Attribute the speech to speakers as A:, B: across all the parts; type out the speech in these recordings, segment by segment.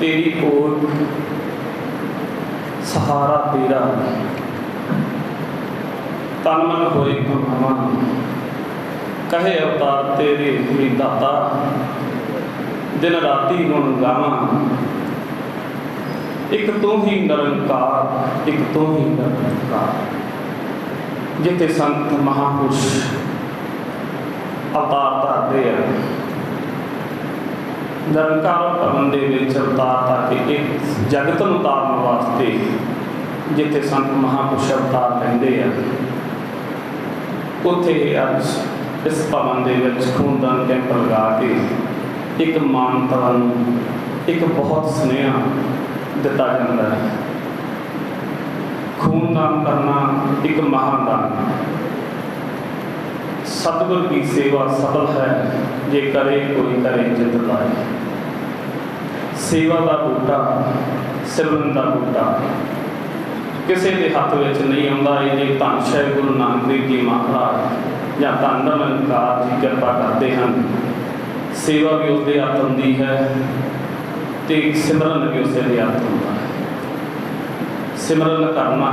A: ਤੇਰੀ ਕੋਲ ਸਹਾਰਾ ਤੇਰਾ ਤਨ ਮਨ ਹੋਏ ਕਮਾਵਾਂ ਕਹੇ ਅਵਤਾਰ ਤੇਰੇ ਵੀ ਦਾਤਾ। ਦਿਨ ਰਾਤੀ ਗੁਣ ਗਾਵਾਂ ਇੱਕ ਤੂੰ ਹੀ ਨਿਰੰਕਾਰ, ਇੱਕ ਤੂੰ ਹੀ ਨਿਰੰਕਾਰ। ਜਿੱਥੇ ਸੰਤ ਮਹਾਪੁਰਸ਼ ਅਵਤਾਰ ਧਾਰਦੇ ਆ ਨਿਰੰਕਾਰ ਭਵਨ ਦੇ ਵਿੱਚ ਅਵਤਾਰ ਧਾਰ ਕੇ ਇੱਕ ਜਗਤ ਨੂੰ ਤਾਰਨ ਵਾਸਤੇ ਜਿੱਥੇ ਸੰਤ ਮਹਾਪੁਰਸ਼ ਅਵਤਾਰ ਲੈਂਦੇ ਆ, ਉੱਥੇ ਅੱਜ ਇਸ ਭਵਨ ਦੇ ਵਿੱਚ ਖੂਨਦਾਨ ਕੈਂਪ ਲਗਾ ਕੇ ਇੱਕ ਮਾਨਤਾ ਨੂੰ, ਇੱਕ ਬਹੁਤ ਸੁਨੇਹਾ ਦਿੱਤਾ ਜਾਂਦਾ ਹੈ। ਖੂਨਦਾਨ ਕਰਨਾ ਇੱਕ ਮਹਾਦਾਨ ਸਤਿਗੁਰ ਦੀ ਸੇਵਾ ਸਫਲ ਹੈ, ਜੇ ਕਰੇ ਕੋਈ ਕਰੇ ਜਿਤ ਲਾਏ ਸੇਵਾ ਦਾ ਬੂਟਾ, ਸਿਮਰਨ ਦਾ ਬੂਟਾ। ਕਿਸੇ ਦੇ ਹੱਥ ਵਿੱਚ ਨਹੀਂ ਆਉਂਦਾ ਇਹ ਜੇ ਧੰਨ ਸ਼੍ਰੀ ਗੁਰੂ ਨਾਨਕ ਦੇਵ ਜੀ ਮਹਾਰਾਜ ਜਾਂ ਧੰਨ ਅਲੰਕਾਰ ਜੀ ਕਿਰਪਾ ਕਰਦੇ ਹਨ। ਸੇਵਾ ਵੀ ਉਸਦੇ ਹੱਥ ਹੁੰਦੀ ਹੈ ਤੇ ਸਿਮਰਨ ਵੀ ਉਸਦੇ ਦੇ ਹੱਥ ਹੁੰਦਾ ਹੈ। ਸਿਮਰਨ ਕਰਨਾ,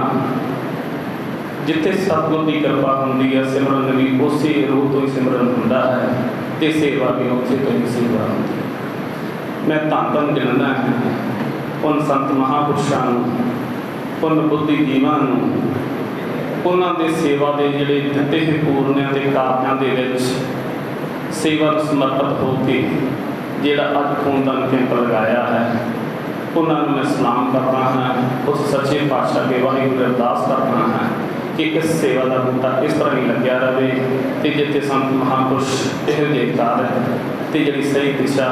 A: ਜਿੱਥੇ ਸਤਿਗੁਰ ਦੀ ਕਿਰਪਾ ਹੁੰਦੀ ਹੈ, ਸਿਮਰਨ ਵੀ ਉਸੇ ਰੂਹ ਤੋਂ ਹੀ ਸਿਮਰਨ ਹੁੰਦਾ ਹੈ ਤੇ ਸੇਵਾ ਵੀ ਉੱਥੇ ਤੋਂ ਹੀ ਸੇਵਾ ਹੁੰਦੀ ਹੈ। ਮੈਂ ਧੰਨ ਧੰਨ ਗਿਣਦਾ ਹਾਂ। ਉਨ ਸੰਤ ਮਹਾਪੁਰਸ਼ਾਂ ਨੂੰ ਉਨ ਬੁੱਧੀ ਜੀਵਾਂ ਨੂੰ, ਉਹਨਾਂ ਦੇ ਸੇਵਾ ਦੇ ਜਿਹੜੇ ਦਿੱਤੇ ਹੋਏ ਪੂਰਨਿਆਂ ਦੇ ਕਾਰਜਾਂ ਦੇ ਵਿੱਚ ਸੇਵਾ ਨੂੰ ਸਮਰਪਿਤ ਹੋ ਕੇ ਜਿਹੜਾ ਅੱਜ ਖੂਨਦਾਨ ਕੈਂਪ ਲਗਾਇਆ ਹੈ, ਉਹਨਾਂ ਨੂੰ ਮੈਂ ਸਲਾਮ ਕਰਦਾ ਹਾਂ, ਉਸ ਸੱਚੇ ਪਾਤਸ਼ਾਹ ਦੇ ਵਾਹਿਗੁਰੂ ਅਰਦਾਸ ਕਰਦਾ ਹਾਂ ਕਿ ਇਸ ਸੇਵਾ ਦਾ ਬੂਟਾ ਇਸ ਤਰ੍ਹਾਂ ਹੀ ਲੱਗਿਆ ਰਹੇ ਤੇ ਜਿੱਥੇ ਸੰਤ ਮਹਾਂਪੁਰਸ਼ ਇਹ ਦੇਖਦਾ ਹੈ ਤੇ ਜਿਹੜੀ ਸਹੀ ਦਿਸ਼ਾ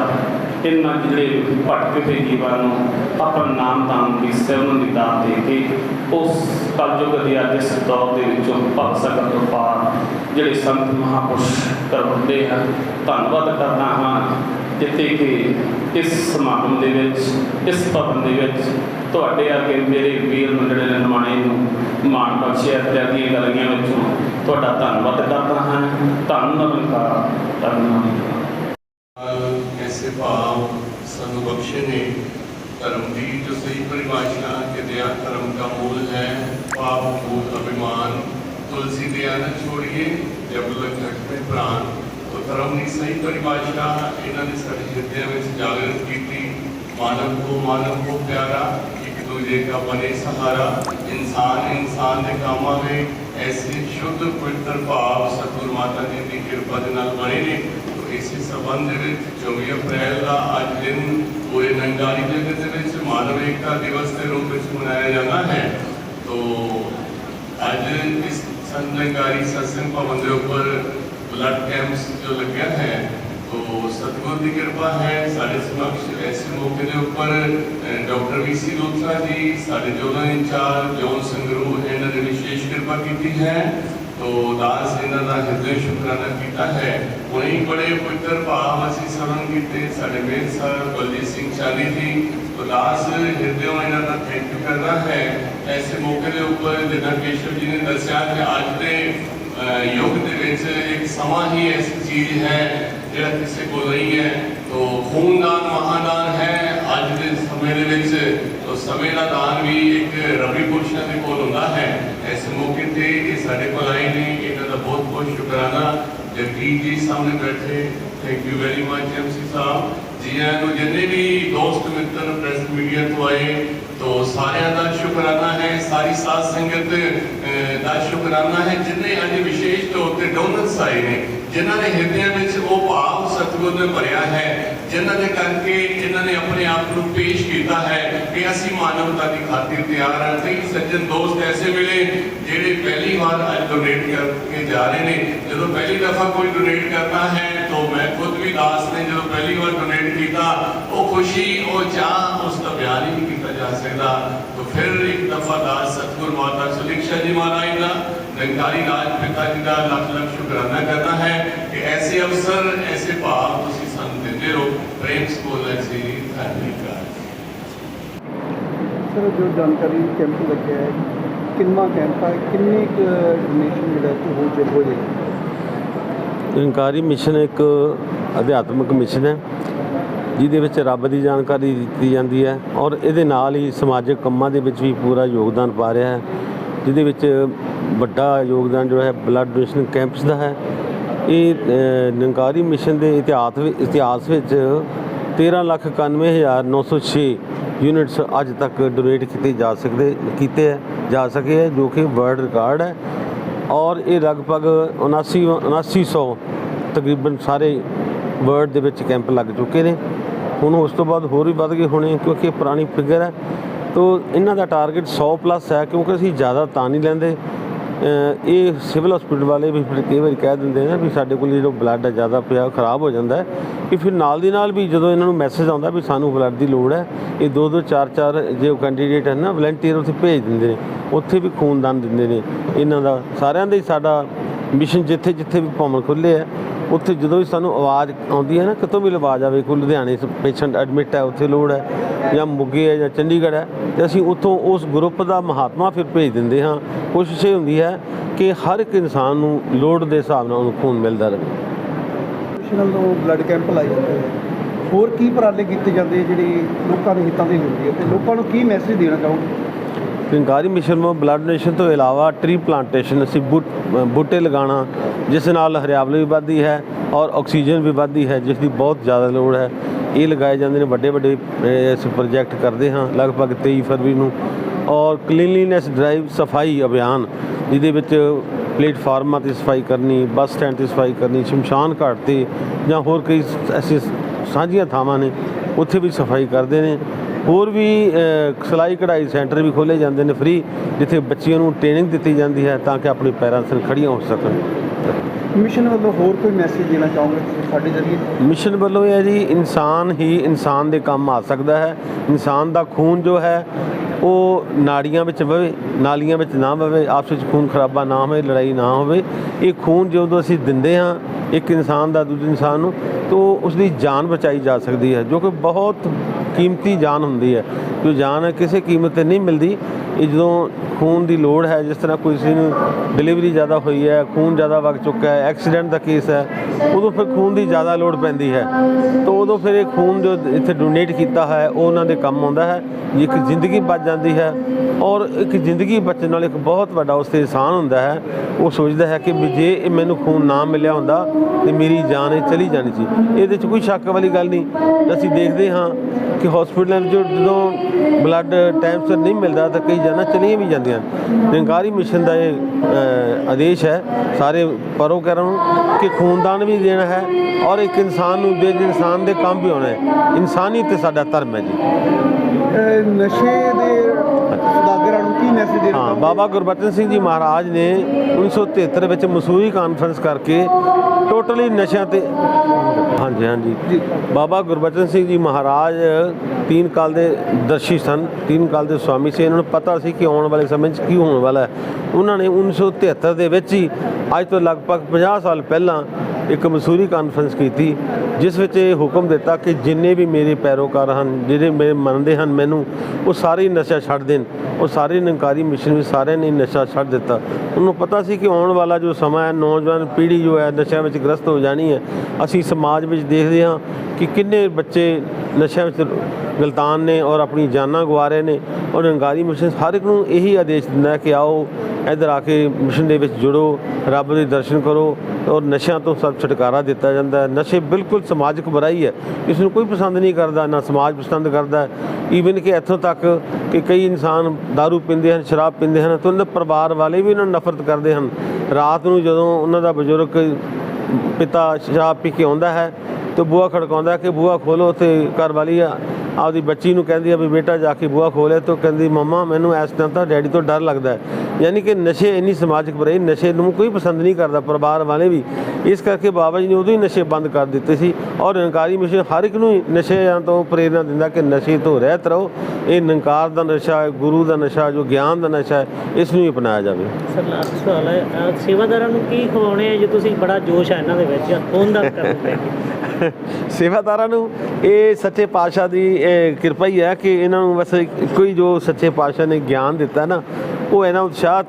A: ਇਹਨਾਂ ਜਿਹੜੇ ਭਟਕੇ ਹੋਏ ਜੀਵਾਂ ਨੂੰ ਆਪਣਾ ਨਾਮ ਦਾਨ ਦੀ ਸੇਵਨ ਦੀ ਦਾਤ ਦੇ ਕੇ ਉਸ ਕਲਯੁਗ ਦੇ ਅੱਜ ਇਸ ਦੌਰ ਦੇ ਵਿੱਚੋਂ ਭਗ ਸਕਣ ਤੋਂ ਪਾਰ ਜਿਹੜੇ ਸੰਤ ਮਹਾਪੁਰਸ਼ ਕਰਵਾਉਂਦੇ ਹਨ ਧੰਨਵਾਦ ਕਰਦਾ ਹਾਂ ਜਿੱਥੇ ਕਿ ਇਸ ਸਮਾਗਮ ਦੇ ਵਿੱਚ, ਇਸ ਭਵਨ ਦੇ ਵਿੱਚ ਤੁਹਾਡੇ ਅੱਗੇ ਮੇਰੇ ਵੀਰ ਮੰਡਲੇ ਨੇ ਨਿਮਾਣੇ ਨੂੰ ਮਾਣ ਬਖਸ਼ਿਆ ਤੇ ਅੱਗੇ ਗਲੀਆਂ ਵਿੱਚੋਂ ਤੁਹਾਡਾ ਧੰਨਵਾਦ ਕਰਦਾ ਹਾਂ। ਧੰਨ ਨਿਰੰਕਾਰ ਧੰਨਵਾਦ
B: पाओ संग बख्शे ने धर्म जो सही परिभाषा के दया धर्म का मूल है, पाप मूल अभिमान। तुलसी दया न छोड़िए, जब लग में प्राण। तो धर्म की सही परिभाषा, इन्होंने साढ़े में जागृत की मानव को मानव को प्यारा, एक दूजे का बने सहारा। इंसान इंसान के काम ऐसे शुद्ध, पवित्र भाव सतगुर माता जी की कृपा के बने ने। ਨੇ ਤੋ ਇਸੇ ਸੰਬੰਧ ਦੇ ਵਿੱਚ 24 ਅਪ੍ਰੈਲ ਦਾ ਅੱਜ ਦਿਨ ਪੂਰੇ ਨੰਗਾਰੀ ਜਗਤ ਦੇ ਵਿੱਚ ਮਾਨਵ ਏਕਤਾ ਦਿਵਸ ਦੇ ਰੂਪ ਵਿੱਚ ਮਨਾਇਆ ਜਾਂਦਾ ਹੈ ਤੋ ਅੱਜ ਇਸ ਸੰਗੰਗਾਰੀ ਸਤਸੰਗ ਭਵਨ ਦੇ ਉੱਪਰ ਬਲੱਡ ਕੈਂਪਸ ਜੋ ਲੱਗਿਆ ਹੈ ਤੋ ਸਤਿਗੁਰ ਦੀ ਕਿਰਪਾ ਹੈ ਸਾਡੇ ਸਮਕਸ਼ ਐਸੇ ਮੌਕੇ ਦੇ ਉੱਪਰ ਅਹ, ਡਾਕਟਰ ਵੀਸੀ ਲੋਥਰਾ ਜੀ ਸਾਡੇ ਜੋਨ ਇੰਚਾਰਜ ਜੋਨ ਸੰਗਰੂ ਇਹਨਾਂ ਨੇ ਵਿਸ਼ੇਸ਼ ਕਿਰਪਾ ਕੀਤੀ ਹੈ ਤੋ ਦਾਸ ਇਹਨਾਂ ਦਾ ਹਿਰਦੇ ਸ਼ੁਕਰਾਨਾ ਕੀਤਾ ਹੈ ਉਹਨੇ ਬੜੇ ਪਵਿੱਤਰ ਭਾਵ ਅਸੀਂ ਸਰਵਣ ਕੀਤੇ ਸਾਡੇ ਮੇਰ ਸਾਹਿਬ ਬਲਜੀਤ ਸਿੰਘ ਚਾਲੀ ਜੀ ਤੋ ਦਾਸ ਹਿਰਦਿਓਂ ਇਹਨਾਂ ਦਾ ਥੈਂਕ ਯੂ ਕਰਨਾ ਹੈ ਐਸੇ ਮੌਕੇ ਦੇ ਉੱਪਰ ਜਿੱਦਾਂ ਕੇਸ਼ਵ ਜੀ ਨੇ ਦੱਸਿਆ ਕਿ ਅੱਜ ਦੇ ਅਹ, ਯੁੱਗ ਦੇ ਵਿੱਚ ਇੱਕ ਸਮਾਂ ਹੀ ਐਸੀ ਚੀਜ਼ ਹੈ ਜਿਹੜਾ ਕਿਸੇ ਕੋਲ ਨਹੀਂ ਹੈ ਤੋ ਖੂਨਦਾਨ ਮਹਾਦਾਨ ਹੈ ਅੱਜ ਦੇ ਸਮੇਂ ਦੇ ਵਿੱਚ ਤੋ ਸਮੇਂ ਦਾ ਦਾਨ ਵੀ ਇੱਕ ਰੱਬੀ ਪੁਰਸ਼ਾਂ ਦੇ ਕੋਲ ਹੁੰਦਾ ਹੈ। ਇਸ ਮੌਕੇ ਤੇ ਇਹ ਸਾਡੇ ਕੋਲ ਆਏ ਨੇ। ਇਹਨਾਂ ਦਾ ਬਹੁਤ ਬਹੁਤ ਸ਼ੁਕਰਾਨਾ। ਜਗਜੀਤ ਜੀ ਸਾਹਮਣੇ ਬੈਠੇ। Thank you very much MC ਸਾਹਿਬ। ਜੀ ਨੂੰ ਜਿੰਨੇ ਵੀ ਦੋਸਤ, ਮਿੱਤਰ ਪ੍ਰੈਸ ਮੀਡੀਆ ਤੋਂ ਆਏ, ਤੋ ਸਾਰਿਆਂ ਦਾ ਸ਼ੁਕਰਾਨਾ ਹੈ। ਸਾਰੀ ਸਾਧ ਸੰਗਤ ਦਾ ਸ਼ੁਕਰਾਨਾ ਹੈ। ਜਿਨਨੇ ਅੱਜ ਵਿਸ਼ੇਸ਼ ਤੌਰ ਤੇ ਡੋਨਰਸ ਆਏ ਨੇ, ਜਿਨ੍ਹਾਂ ਦੇ ਹਿਰਦਿਆਂ ਵਿੱਚ ਉਹ ਭਾਵ ਭਰਿਆ ਹੈ, ਜਿਨ੍ਹਾਂ ਦੇ ਕਰਕੇ ਇਹਨਾਂ ਨੇ ਆਪਣੇ ਆਪ ਨੂੰ ਪੇਸ਼ ਕੀਤਾ ਹੈ ਕਿ ਅਸੀਂ ਮਾਨਵਤਾ ਦੀ ਖਾਤਰ ਤਿਆਰ ਹਾਂ। ਕਈ ਸੱਜਣ ਦੋਸਤ ਐਸੇ ਮਿਲੇ ਜਿਹੜੇ ਪਹਿਲੀ ਵਾਰ ਅੱਜ ਡੋਨੇਟ ਕਰਕੇ ਜਾ ਰਹੇ ਨੇ। ਜਦੋਂ ਪਹਿਲੀ ਦਫਾ ਕੋਈ ਡੋਨੇਟ ਕਰਦਾ ਹੈ ਤਾਂ ਮੈਂ ਖੁਦ ਵੀ ਦਾਸ ਨੇ ਜਦੋਂ ਪਹਿਲੀ ਵਾਰ ਡੋਨੇਟ ਕੀਤਾ, ਉਹ ਖੁਸ਼ੀ, ਉਹ ਚਾਹ, ਉਸ ਦਾ ਬਿਆਨ ਹੀ ਨਹੀਂ ਕੀਤਾ ਜਾ ਸਕਦਾ। ਤਾਂ ਫਿਰ ਇੱਕ ਦਫਾ ਦਾਸ ਸਤਿਗੁਰ ਮਾਤਾ ਸੁਲਿਕਸ਼ਾ ਜੀ ਮਹਾਰਾਜ ਦਾ ਨਿਰੰਕਾਰੀ ਰਾਜ ਪਿਤਾ ਜੀ ਦਾ ਲੱਖ ਲੱਖ ਸ਼ੁਕਰਾਨਾ ਕਰਨਾ ਹੈ ਕਿ ਐਸੇ ਅਵਸਰ ਐਸੇ ਭਾਵ ਤੁਸੀਂ ਸਾਨੂੰ ਦਿੰਦੇ ਰਹੋ। ਪ੍ਰੇਮ ਸਕੂਲ ਜੀ ਧੰਨਵਾਦ।
C: ਸਰ ਜੋ ਜਾਣਕਾਰੀ ਕੈਂਪ ਲੱਗਿਆ ਹੈ ਕਿੰਨਾ ਕੈਂਪ ਹੈ ਕਿੰਨੀ ਕੁ ਡੋਨੇਸ਼ਨ ਜਿਹੜਾ ਕਿ ਹੋ ਜੇ ਹੋ? ਜੇ
D: ਨਿਰੰਕਾਰੀ ਮਿਸ਼ਨ ਇੱਕ ਅਧਿਆਤਮਿਕ ਮਿਸ਼ਨ ਹੈ ਜਿਹਦੇ ਵਿੱਚ ਰੱਬ ਦੀ ਜਾਣਕਾਰੀ ਦਿੱਤੀ ਜਾਂਦੀ ਹੈ ਔਰ ਇਹਦੇ ਨਾਲ ਹੀ ਸਮਾਜਿਕ ਕੰਮਾਂ ਦੇ ਵਿੱਚ ਵੀ ਪੂਰਾ ਯੋਗਦਾਨ ਪਾ ਰਿਹਾ ਹੈ। ਜਿਹਦੇ ਵਿੱਚ ਵੱਡਾ ਯੋਗਦਾਨ ਜੋ ਹੈ ਬਲੱਡ ਡੋਨੇਸ਼ਨ ਕੈਂਪਸ ਦਾ ਹੈ। ਇਹ ਨੰਕਾਰੀ ਮਿਸ਼ਨ ਦੇ ਇਤਿਹਾਸ ਵਿੱਚ ਇਤਿਹਾਸ ਵਿੱਚ 13,91,906 ਯੂਨਿਟਸ ਅੱਜ ਤੱਕ ਡੋਨੇਟ ਕੀਤੇ ਜਾ ਸਕਦੇ ਕੀਤੇ ਹੈ ਜਾ ਸਕੇ ਹੈ ਜੋ ਕਿ ਵਰਲਡ ਰਿਕਾਰਡ ਹੈ। ਔਰ ਇਹ ਲਗਭਗ 79 7900 ਤਕਰੀਬਨ ਸਾਰੇ ਵਰਲਡ ਦੇ ਵਿੱਚ ਕੈਂਪ ਲੱਗ ਚੁੱਕੇ ਨੇ। ਹੁਣ ਉਸ ਤੋਂ ਬਾਅਦ ਹੋਰ ਵੀ ਵੱਧ ਗਏ ਹੋਣੇ ਕਿਉਂਕਿ ਇਹ ਪੁਰਾਣੀ ਫਿਗਰ ਹੈ। ਤੋ ਇਹਨਾਂ ਦਾ ਟਾਰਗੇਟ 100 ਪਲੱਸ ਹੈ, ਕਿਉਂਕਿ ਅਸੀਂ ਜ਼ਿਆਦਾ ਤਾਂ ਨਹੀਂ ਲੈਂਦੇ। ਇਹ ਸਿਵਲ ਹਸਪੀਟਲ ਵਾਲੇ ਵੀ ਫਿਰ ਕਈ ਵਾਰੀ ਕਹਿ ਦਿੰਦੇ ਨੇ ਵੀ ਸਾਡੇ ਕੋਲ ਜਿਹੜਾ ਬਲੱਡ ਹੈ, ਜ਼ਿਆਦਾ ਪਿਆ, ਉਹ ਖਰਾਬ ਹੋ ਜਾਂਦਾ ਹੈ। ਕਿ ਫਿਰ ਨਾਲ ਦੀ ਨਾਲ ਵੀ ਜਦੋਂ ਇਹਨਾਂ ਨੂੰ ਮੈਸੇਜ ਆਉਂਦਾ ਵੀ ਸਾਨੂੰ ਬਲੱਡ ਦੀ ਲੋੜ ਹੈ, ਇਹ ਦੋ ਦੋ, ਚਾਰ ਚਾਰ ਜੋ ਕੈਂਡੀਡੇਟ ਹਨ ਨਾ ਵਲੰਟੀਅਰ ਉੱਥੇ ਭੇਜ ਦਿੰਦੇ ਨੇ, ਉੱਥੇ ਵੀ ਖੂਨਦਾਨ ਦਿੰਦੇ ਨੇ। ਇਹਨਾਂ ਦਾ ਸਾਰਿਆਂ ਦਾ ਹੀ ਸਾਡਾ ਮਿਸ਼ਨ ਜਿੱਥੇ ਜਿੱਥੇ ਵੀ ਭਵਨ ਖੁੱਲੇ ਆ, ਉੱਥੇ ਜਦੋਂ ਵੀ ਸਾਨੂੰ ਆਵਾਜ਼ ਆਉਂਦੀ ਹੈ ਨਾ, ਕਿਤੋਂ ਵੀ ਆਵਾਜ਼ ਆਵੇ, ਕੋਈ ਲੁਧਿਆਣੇ ਪੇਸ਼ੈਂਟ ਐਡਮਿਟ ਹੈ, ਉੱਥੇ ਲੋੜ ਹੈ, ਜਾਂ ਮੁੱਗੇ ਹੈ, ਜਾਂ ਚੰਡੀਗੜ੍ਹ ਹੈ, ਤੇ ਅਸੀਂ ਉੱਥੋਂ ਉਸ ਗਰੁੱਪ ਦਾ ਮਹਾਤਮਾ ਫਿਰ ਭੇਜ ਦਿੰਦੇ ਹਾਂ। ਕੋਸ਼ਿਸ਼ ਇਹ ਹੁੰਦੀ ਹੈ ਕਿ ਹਰ ਇੱਕ ਇਨਸਾਨ ਨੂੰ ਲੋੜ ਦੇ ਹਿਸਾਬ ਨਾਲ ਉਹਨੂੰ ਖੂਨ ਮਿਲਦਾ ਰਹੇ।
C: ਨੈਸ਼ਨਲ ਤੋਂ ਬਲੱਡ ਕੈਂਪ ਲਾਏ ਜਾਂਦੇ ਆ। ਹੋਰ ਕੀ ਉਪਰਾਲੇ ਕੀਤੇ ਜਾਂਦੇ ਜਿਹੜੇ ਲੋਕਾਂ ਦੇ ਹਿੱਤਾਂ ਦੀ ਹੁੰਦੀ ਤੇ ਲੋਕਾਂ ਨੂੰ ਕੀ ਮੈਸੇਜ ਦੇਣਾ ਚਾਹੋਗੇ?
D: ਪਿੰਕਾਰੀ ਮਿਸ਼ਨ ਵੱਲੋਂ ਬਲੱਡ ਡੋਨੇਸ਼ਨ ਤੋਂ ਇਲਾਵਾ ਟਰੀ ਪਲਾਂਟੇਸ਼ਨ ਅਸੀਂ ਬੂਟ ਬੂਟੇ ਲਗਾਉਣਾ ਜਿਸ ਨਾਲ ਹਰਿਆਵਲੀ ਵੀ ਵੱਧਦੀ ਹੈ ਔਰ ਆਕਸੀਜਨ ਵੀ ਵੱਧਦੀ ਹੈ ਜਿਸ ਦੀ ਬਹੁਤ ਜ਼ਿਆਦਾ ਲੋੜ ਹੈ। ਇਹ ਲਗਾਏ ਜਾਂਦੇ ਨੇ ਵੱਡੇ ਵੱਡੇ ਅ, ਅਸੀਂ ਪ੍ਰੋਜੈਕਟ ਕਰਦੇ ਹਾਂ ਲਗਭਗ 23 ਫਰਵਰੀ ਨੂੰ। ਔਰ ਕਲੀਨਲੀਨੈਸ ਡਰਾਈਵ ਸਫ਼ਾਈ ਅਭਿਆਨ ਜਿਹਦੇ ਵਿੱਚ ਪਲੇਟਫਾਰਮਾਂ ਤੇ ਸਫ਼ਾਈ ਕਰਨੀ ਬੱਸ ਸਟੈਂਡ ਤੇ ਸਫ਼ਾਈ ਕਰਨੀ ਸ਼ਮਸ਼ਾਨ ਘਾਟ ਤੇ ਜਾਂ ਹੋਰ ਕਈ ਐਸੇ ਸਾਂਝੀਆਂ ਥਾਵਾਂ ਨੇ ਉੱਥੇ ਵੀ ਸਫ਼ਾਈ ਕਰਦੇ ਨੇ। ਹੋਰ ਵੀ ਸਿਲਾਈ ਕਢਾਈ ਸੈਂਟਰ ਵੀ ਖੋਲੇ ਜਾਂਦੇ ਨੇ ਫ੍ਰੀ ਜਿੱਥੇ ਬੱਚਿਆਂ ਨੂੰ ਟ੍ਰੇਨਿੰਗ ਦਿੱਤੀ ਜਾਂਦੀ ਹੈ ਤਾਂ ਕਿ ਆਪਣੇ ਪੈਰਾਂ 'ਤੇ ਖੜੀਆਂ ਹੋ ਸਕਣ।
C: ਮਿਸ਼ਨ ਵੱਲੋਂ ਹੋਰ ਕੋਈ ਮੈਸੇਜ ਦੇਣਾ ਚਾਹੋਗੇ ਸਾਡੇ ਜ਼ਰੀਏ?
D: ਮਿਸ਼ਨ ਵੱਲੋਂ ਇਹ ਹੈ ਜੀ ਇਨਸਾਨ ਹੀ ਇਨਸਾਨ ਦੇ ਕੰਮ ਆ ਸਕਦਾ ਹੈ। ਇਨਸਾਨ ਦਾ ਖੂਨ ਜੋ ਹੈ ਉਹ ਨਾੜੀਆਂ ਵਿੱਚ ਵਵੇ ਨਾਲੀਆਂ ਵਿੱਚ ਨਾ ਵਵੇ ਆਪਸ ਵਿੱਚ ਖੂਨ ਖਰਾਬਾ ਨਾ ਹੋਵੇ ਲੜਾਈ ਨਾ ਹੋਵੇ। ਇਹ ਖੂਨ ਜਦੋਂ ਅਸੀਂ ਦਿੰਦੇ ਹਾਂ ਇੱਕ ਇਨਸਾਨ ਦਾ ਦੂਜੇ ਇਨਸਾਨ ਨੂੰ ਤਾਂ ਉਸ ਦੀ ਜਾਨ ਬਚਾਈ ਜਾ ਸਕਦੀ ਹੈ ਜੋ ਕਿ ਬਹੁਤ ਕੀਮਤੀ ਜਾਨ ਹੁੰਦੀ ਹੈ। ਜੋ ਜਾਨ ਕਿਸੇ ਕੀਮਤ ਤੇ ਨਹੀਂ ਮਿਲਦੀ ਇਹ ਜਦੋਂ ਖੂਨ ਦੀ ਲੋੜ ਹੈ, ਜਿਸ ਤਰ੍ਹਾਂ ਕਿਸੇ ਨੂੰ ਡਿਲੀਵਰੀ ਜ਼ਿਆਦਾ ਹੋਈ ਹੈ, ਖੂਨ ਜ਼ਿਆਦਾ ਵਗ ਚੁੱਕਾ ਹੈ ਐਕਸੀਡੈਂਟ ਦਾ ਕੇਸ ਹੈ, ਉਦੋਂ ਫਿਰ ਖੂਨ ਦੀ ਜ਼ਿਆਦਾ ਲੋੜ ਪੈਂਦੀ ਹੈ। ਤਾਂ ਉਦੋਂ ਫਿਰ ਇਹ ਖੂਨ ਜੋ ਇੱਥੇ ਡੋਨੇਟ ਕੀਤਾ ਹੈ, ਉਹ ਉਹਨਾਂ ਦੇ ਕੰਮ ਆਉਂਦਾ ਹੈ ਇੱਕ ਜ਼ਿੰਦਗੀ ਬਚ ਜਾਂਦੀ ਹੈ, ਔਰ ਇੱਕ ਜ਼ਿੰਦਗੀ ਬਚਣ ਨਾਲ ਇੱਕ ਬਹੁਤ ਵੱਡਾ ਉਸ ਤੇ ਇਹਸਾਨ ਹੁੰਦਾ ਹੈ, ਉਹ ਸੋਚਦਾ ਹੈ ਕਿ ਵੀ ਜੇ ਇਹ ਮੈਨੂੰ ਖੂਨ ਨਾ ਮਿਲਿਆ ਹੁੰਦਾ, ਤੇ ਮੇਰੀ ਜਾਨ ਇਹ ਚਲੀ ਜਾਣੀ ਸੀ। ਇਹਦੇ 'ਚ ਕੋਈ ਸ਼ੱਕ ਵਾਲੀ ਗੱਲ ਨਹੀਂ। ਅਸੀਂ ਦੇਖਦੇ ਹਾਂ ਕਿ ਹਸਪੀਟਲਾਂ ਵਿੱਚ ਜਦੋਂ ਬਲੱਡ ਟਾਈਮ ਸਿਰ ਨਹੀਂ ਮਿਲਦਾ, ਤਾਂ ਕਈ ਜਾਨਾਂ ਚਲੀਆਂ ਵੀ ਜਾਂਦੀਆਂ। ਨਿਰੰਕਾਰੀ ਮਿਸ਼ਨ ਦਾ ਇਹ ਆਦੇਸ਼ ਹੈ। ਸਾਰੇ ਪਰੋਕਾਰਾਂ ਨੂੰ ਕਿ ਖੂਨਦਾਨ ਵੀ ਦੇਣਾ ਹੈ ਔਰ ਇੱਕ ਇਨਸਾਨ ਨੂੰ ਦੇ ਇਨਸਾਨ ਦੇ ਕੰਮ ਵੀ ਹੋਣਾ। ਹੈ ਇਨਸਾਨੀਅਤ ਤੇ ਸਾਡਾ ਧਰਮ ਹੈ ਜੀ।
C: ਨਸ਼ੇ ਦੇ ਮੈਸੇਜ
D: ਹਾਂ ਬਾਬਾ ਗੁਰਬਚਨ ਸਿੰਘ ਜੀ ਮਹਾਰਾਜ ਨੇ 1973 ਵਿੱਚ ਮਸੂਰੀ ਕਾਨਫਰੰਸ ਕਰਕੇ ਟੋਟਲੀ ਨਸ਼ਿਆਂ ਤੇ ਹਾਂਜੀ ਹਾਂਜੀ। ਬਾਬਾ ਗੁਰਬਚਨ ਸਿੰਘ ਜੀ ਮਹਾਰਾਜ ਤੀਨ ਕਾਲ ਦੇ ਦਰਸ਼ੀ ਸਨ ਤੀਨ ਕਾਲ ਦੇ ਸਵਾਮੀ ਸੀ। ਇਹਨਾਂ ਨੂੰ ਪਤਾ ਸੀ ਕਿ ਆਉਣ ਵਾਲੇ ਸਮੇਂ 'ਚ ਕੀ ਹੋਣ ਵਾਲਾ ਹੈ। ਉਹਨਾਂ ਨੇ 1973 ਦੇ ਵਿੱਚ ਹੀ ਅੱਜ ਤੋਂ ਲਗਭਗ 50 ਸਾਲ ਪਹਿਲਾਂ ਇੱਕ ਮਸੂਰੀ ਕਾਨਫਰੰਸ ਕੀਤੀ, ਜਿਸ ਵਿੱਚ ਇਹ ਹੁਕਮ ਦਿੱਤਾ ਕਿ ਜਿੰਨੇ ਵੀ ਮੇਰੇ ਪੈਰੋਕਾਰ ਹਨ, ਜਿਹੜੇ ਮੇਰੇ ਮੰਨਦੇ ਹਨ ਮੈਨੂੰ, ਉਹ ਸਾਰੇ ਨਸ਼ਾ ਛੱਡ ਦੇਣ। ਉਹ ਸਾਰੇ ਨਿਰੰਕਾਰੀ ਮਿਸ਼ਨ ਵਿੱਚ ਸਾਰਿਆਂ ਨੇ ਨਸ਼ਾ ਛੱਡ ਦਿੱਤਾ। ਉਹਨੂੰ ਪਤਾ ਸੀ ਕਿ ਆਉਣ ਵਾਲਾ ਜੋ ਸਮਾਂ ਹੈ, ਨੌਜਵਾਨ ਪੀੜ੍ਹੀ ਜੋ ਹੈ, ਨਸ਼ਿਆਂ ਵਿੱਚ ਗ੍ਰਸਤ ਹੋ ਜਾਣੀ ਹੈ। ਅਸੀਂ ਸਮਾਜ ਵਿੱਚ ਦੇਖਦੇ ਹਾਂ ਕਿ ਕਿੰਨੇ ਬੱਚੇ ਨਸ਼ਿਆਂ ਵਿੱਚ ਗਲਤਾਨ ਨੇ ਔਰ ਆਪਣੀ ਜਾਨਾਂ ਗਵਾ ਰਹੇ ਨੇ। ਔਰ ਨਿਰੰਕਾਰੀ ਮਿਸ਼ਨ ਹਰ ਇੱਕ ਨੂੰ ਇਹੀ ਆਦੇਸ਼ ਦਿੰਦਾ ਕਿ ਆਓ ਇੱਧਰ ਆ ਕੇ ਮਿਸ਼ਨ ਦੇ ਵਿੱਚ ਜੁੜੋ, ਰੱਬ ਦੇ ਦਰਸ਼ਨ ਕਰੋ ਔਰ ਨਸ਼ਿਆਂ ਤੋਂ ਸਭ ਛੁਟਕਾਰਾ ਦਿੱਤਾ ਜਾਂਦਾ ਹੈ। ਨਸ਼ੇ ਬਿਲਕੁਲ ਸਮਾਜਿਕ ਬੁਰਾਈ ਹੈ। ਇਸ ਨੂੰ ਕੋਈ ਪਸੰਦ ਨਹੀਂ ਕਰਦਾ, ਨਾ ਸਮਾਜ ਪਸੰਦ ਕਰਦਾ। ਈਵਨ ਕਿ ਇੱਥੋਂ ਤੱਕ ਕਿ ਕਈ ਇਨਸਾਨ दारू ਪੀਂਦੇ ਹਨ, ਸ਼ਰਾਬ ਪੀਂਦੇ ਹਨ ਤੇ ਉਹਨਾਂ ਦੇ ਪਰਿਵਾਰ ਵਾਲੇ ਵੀ ਉਹਨਾਂ ਨੂੰ ਨਫ਼ਰਤ ਕਰਦੇ ਹਨ। ਰਾਤ ਨੂੰ ਜਦੋਂ ਉਹਨਾਂ ਦਾ ਬਜ਼ੁਰਗ ਪਿਤਾ ਸ਼ਰਾਬ ਪੀ ਕੇ ਆਉਂਦਾ ਹੈ ਤੇ ਬੂਹਾ ਖੜਕਾਉਂਦਾ ਕਿ ਬੂਹਾ ਖੋਲੋ ਤੇ ਘਰ ਵਾਲੀ ਆ, ਆਪਦੀ ਬੱਚੀ ਨੂੰ ਕਹਿੰਦੀ ਆ ਵੀ ਬੇਟਾ ਜਾ ਕੇ ਬੂਹਾ ਖੋਲੇ, ਤਾਂ ਕਹਿੰਦੀ, ਮੰਮਾ, ਮੈਨੂੰ ਇਸ ਤਰ੍ਹਾਂ ਤਾਂ ਡੈਡੀ ਤੋਂ ਡਰ ਲੱਗਦਾ ਯਾਨੀ ਕਿ ਨਸ਼ੇ ਇੰਨੀ ਸਮਾਜਿਕ ਬੁਰਾਈ ਨਸ਼ੇ ਨੂੰ ਕੋਈ ਪਸੰਦ ਨਹੀਂ ਕਰਦਾ, ਪਰਿਵਾਰ ਵਾਲੇ ਵੀ। ਇਸ ਕਰਕੇ ਬਾਬਾ ਜੀ ਨੇ ਉਦੋਂ ਹੀ ਨਸ਼ੇ ਬੰਦ ਕਰ ਦਿੱਤੇ ਸੀ। ਔਰ ਨਿਰੰਕਾਰੀ ਮਿਸ਼ਨ ਹਰ ਇੱਕ ਨੂੰ ਹੀ ਨਸ਼ਿਆਂ ਤੋਂ ਪ੍ਰੇਰਣਾ ਦਿੰਦਾ ਕਿ ਨਸ਼ੇ ਤੋਂ ਰਹਿਤ ਰਹੋ। ਇਹ ਨਿਰੰਕਾਰ ਦਾ ਨਸ਼ਾ ਹੈ, ਗੁਰੂ ਦਾ ਨਸ਼ਾ, ਜੋ ਗਿਆਨ ਦਾ ਨਸ਼ਾ ਹੈ, ਇਸ ਨੂੰ ਹੀ ਅਪਣਾਇਆ ਜਾਵੇ।
E: ਸਰ ਲਾਸਟ ਸਵਾਲ ਹੈ ਸੇਵਾਦਾਰਾਂ ਨੂੰ ਕੀ ਖਵਾਉਣੇ ਹੈ ਜੇ ਤੁਸੀਂ ਬੜਾ ਜੋਸ਼ ਹੈ ਇਹਨਾਂ ਦੇ ਵਿੱਚ ਫੋਨ ਦਾ? ਕਰਦੇ
D: ਸੇਵਾਦਾਰਾਂ ਨੂੰ ਇਹ ਸੱਚੇ ਪਾਤਸ਼ਾਹ ਦੀ ਕਿਰਪਾ ਹੀ ਹੈ ਕਿ ਇਹਨਾਂ ਨੂੰ ਬਸ ਕੋਈ ਜੋ ਸੱਚੇ ਪਾਤਸ਼ਾਹ ਨੇ ਗਿਆਨ ਦਿੱਤਾ ਨਾ, ਉਹ ਇਹਨਾਂ ਉਤਸ਼ਾਹ,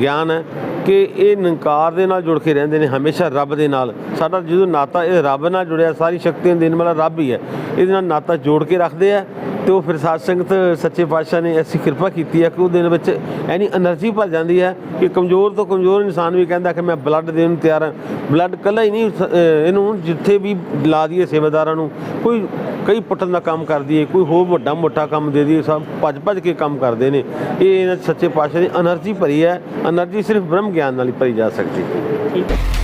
D: ਗਿਆਨ ਹੈ ਕਿ ਇਹ ਨਿੰਕਾਰ ਦੇ ਨਾਲ ਜੁੜ ਕੇ ਰਹਿੰਦੇ ਨੇ, ਹਮੇਸ਼ਾ ਰੱਬ ਦੇ ਨਾਲ। ਸਾਡਾ ਜਦੋਂ ਨਾਤਾ, ਇਹ ਰੱਬ ਨਾਲ ਜੁੜਿਆ, ਸਾਰੀ ਸ਼ਕਤੀਆਂ ਦੇਣ ਵਾਲਾ ਰੱਬ ਹੀ ਹੈ। ਇਹਦੇ ਨਾਲ ਨਾਤਾ ਜੋੜ ਕੇ ਰੱਖਦੇ ਆ ਤੇ ਉਹ ਫਿਰ ਸਾਧ ਸੰਗਤ, ਸੱਚੇ ਪਾਤਸ਼ਾਹ ਨੇ ਐਸੀ ਕਿਰਪਾ ਕੀਤੀ ਹੈ ਕਿ ਉਹ ਦਿਨ ਵਿੱਚ ਐਨੀ એનર્ਜੀ ਭਰ ਜਾਂਦੀ ਹੈ ਕਿ ਕਮਜ਼ੋਰ ਤੋਂ ਕਮਜ਼ੋਰ ਇਨਸਾਨ ਵੀ ਕਹਿੰਦਾ ਕਿ ਮੈਂ ਬਲੱਡ ਦੇਣ ਨੂੰ ਤਿਆਰ ਹਾਂ। ਬਲੱਡ ਕੱਲਾ ਹੀ ਨਹੀਂ ਇਹਨੂੰ ਜਿੱਥੇ ਵੀ ਲਾ ਦਈਏ ਸੇਵਾਦਾਰਾਂ ਨੂੰ, ਕੋਈ ਕਈ ਪੁੱਟਣ ਦਾ ਕੰਮ ਕਰਦੀ ਹੈ ਕੋਈ ਹੋਰ ਵੱਡਾ ਮੋਟਾ ਕੰਮ ਦੇ ਦੀ ਸਭ ਭੱਜ ਭੱਜ ਕੇ ਕੰਮ ਕਰਦੇ ਨੇ। ਇਹ ਇਹਨਾਂ ਸੱਚੇ ਪਾਤਸ਼ਾਹ ਦੀ એનર્ਜੀ ਭਰੀ ਹੈ એનર્ਜੀ ਸਿਰਫ ਬ੍ਰਹਮ ਗਿਆਨ ਨਾਲ ਹੀ ਭਰੀ ਜਾ ਸਕਦੀ
E: ਹੈ।